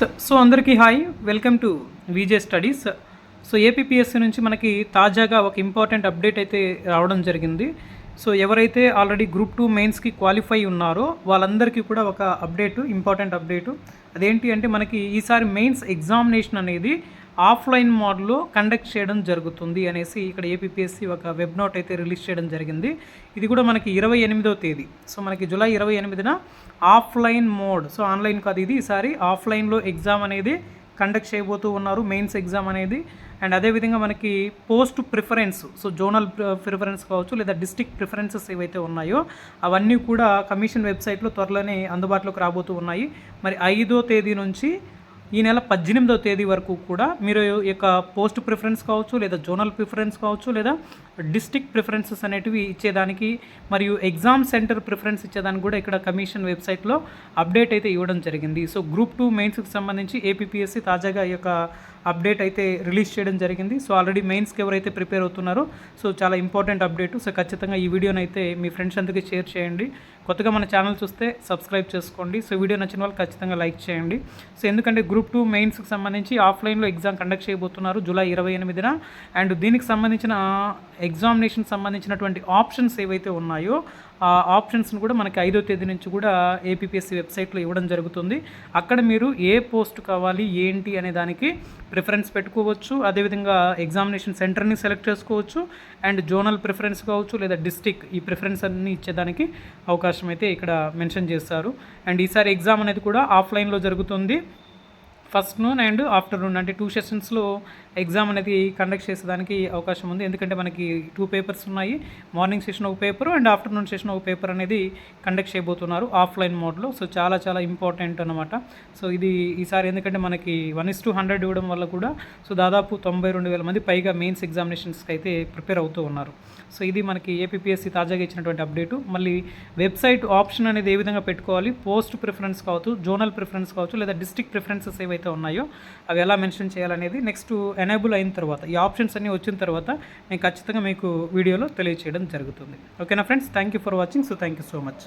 Friends so అందరికీ hi. Welcome to VJ studies. So APSC నుంచి మనకి తాజాగా ఒక ఇంపార్టెంట్ అప్డేట్ అయితే రావడం జరిగింది. సో ఎవరైతే ఆల్రెడీ గ్రూప్ టూ మెయిన్స్కి క్వాలిఫై ఉన్నారో వాళ్ళందరికీ కూడా ఒక అప్డేటు ఇంపార్టెంట్ అప్డేటు. అదేంటి అంటే మనకి ఈసారి మెయిన్స్ ఎగ్జామినేషన్ అనేది ఆఫ్లైన్ మోడ్లో కండక్ట్ చేయడం జరుగుతుంది అనేసి ఇక్కడ ఏపీఎస్సి ఒక వెబ్ నోట్ అయితే రిలీజ్ చేయడం జరిగింది. ఇది కూడా మనకి ఇరవై ఎనిమిదో తేదీ. సో మనకి జూలై ఇరవై ఎనిమిదిన ఆఫ్లైన్ మోడ్. సో ఆన్లైన్ కాదు ఇది ఈసారి ఆఫ్లైన్లో ఎగ్జామ్ అనేది కండక్ట్ చేయబోతూ ఉన్నారు మెయిన్స్ ఎగ్జామ్ అనేది. అండ్ అదేవిధంగా మనకి post preference so zonal preference కావచ్చు లేదా డిస్టిక్ ప్రిఫరెన్సెస్ ఏవైతే ఉన్నాయో అవన్నీ కూడా కమిషన్ వెబ్సైట్లో త్వరలోనే అందుబాటులోకి రాబోతూ ఉన్నాయి. మరి ఐదో తేదీ నుంచి ఈ నెల పద్దెనిమిదవ తేదీ వరకు కూడా మీరు యొక్క పోస్ట్ ప్రిఫరెన్స్ కావచ్చు లేదా జోనల్ ప్రిఫరెన్స్ కావచ్చు లేదా డిస్టిక్ ప్రిఫరెన్సెస్ అనేటివి ఇచ్చేదానికి మరియు ఎగ్జామ్ సెంటర్ ప్రిఫరెన్స్ ఇచ్చేదానికి కూడా ఇక్కడ కమిషన్ వెబ్సైట్లో అప్డేట్ అయితే ఇవ్వడం జరిగింది. సో గ్రూప్ టూ మెయిన్స్కి సంబంధించి ఏపీఎస్సి తాజాగా ఈ యొక్క అప్డేట్ అయితే రిలీజ్ చేయడం జరిగింది. సో ఆల్రెడీ మెయిన్స్కి ఎవరైతే ప్రిపేర్ అవుతున్నారో సో చాలా ఇంపార్టెంట్ అప్డేట్. సో ఖచ్చితంగా ఈ వీడియోని అయితే మీ ఫ్రెండ్స్ అందరికీ షేర్ చేయండి. కొత్తగా మన ఛానల్ చూస్తే సబ్స్క్రైబ్ చేసుకోండి. సో వీడియో నచ్చిన వాళ్ళు ఖచ్చితంగా లైక్ చేయండి. సో ఎందుకంటే గ్రూప్ టూ మెయిన్స్కి సంబంధించి ఆఫ్లైన్లో ఎగ్జామ్ కండక్ట్ చేయబోతున్నారు జూలై ఇరవై ఎనిమిదిన. అండ్ దీనికి సంబంధించిన ఎగ్జామినేషన్ సంబంధించినటువంటి ఆప్షన్స్ ఏవైతే ఉన్నాయో ఆ ఆప్షన్స్ని కూడా మనకి ఐదో తేదీ నుంచి కూడా ఏపీఎస్సి వెబ్సైట్లో ఇవ్వడం జరుగుతుంది. అక్కడ మీరు ఏ పోస్ట్ కావాలి ఏంటి అనే దానికి ప్రిఫరెన్స్ పెట్టుకోవచ్చు. అదేవిధంగా ఎగ్జామినేషన్ సెంటర్ని సెలెక్ట్ చేసుకోవచ్చు. అండ్ జోనల్ ప్రిఫరెన్స్ కావచ్చు లేదా డిస్టిక్ ఈ ప్రిఫరెన్స్ అన్ని ఇచ్చేదానికి అవకాశం అయితే ఇక్కడ మెన్షన్ చేస్తారు అండ్ ఈసారి ఎగ్జామ్ అనేది కూడా ఆఫ్లైన్లో జరుగుతుంది. నూన్ అండ్ ఆఫ్టర్నూన్ అంటే టూ సెషన్స్లో ఎగ్జామ్ అనేది కండక్ట్ చేసేదానికి అవకాశం ఉంది. ఎందుకంటే మనకి టూ పేపర్స్ ఉన్నాయి. మార్నింగ్ సెషన్ ఒక పేపర్ అండ్ ఆఫ్టర్నూన్ సెషన్ ఒక పేపర్ అనేది కండక్ట్ చేయబోతున్నారు ఆఫ్లైన్ మోడ్లో సో చాలా చాలా ఇంపార్టెంట్ అనమాట సో ఇది ఈసారి ఎందుకంటే మనకి వన్ ఇస్ టూ హండ్రెడ్ ఇవ్వడం వల్ల కూడా సో దాదాపు తొంభై రెండు వేల మంది పైగా మెయిన్స్ ఎగ్జామినేషన్స్కి అయితే ప్రిపేర్ అవుతూ ఉన్నారు. సో ఇది మనకి ఏపీఎస్సి తాజాగా ఇచ్చినటువంటి అప్డేటు మళ్ళీ వెబ్సైట్ ఆప్షన్ అనేది ఏ విధంగా పెట్టుకోవాలి? పోస్ట్ ప్రిఫరెన్స్ కావచ్చు జోనల్ ప్రిఫరెన్స్ కావచ్చు లేదా డిస్ట్రిక్ట్ ప్రిఫరెన్సెస్ ఏవైతే ఉన్నాయో అవి ఎలా మెన్షన్ చేయాలనేది నెక్స్ట్ ఎనేబుల్ అయిన తర్వాత ఈ ఆప్షన్స్ అన్నీ వచ్చిన తర్వాత నేను ఖచ్చితంగా మీకు వీడియోలో తెలియచేయడం జరుగుతుంది. ఓకేనా friends thank you for watching so thank you so much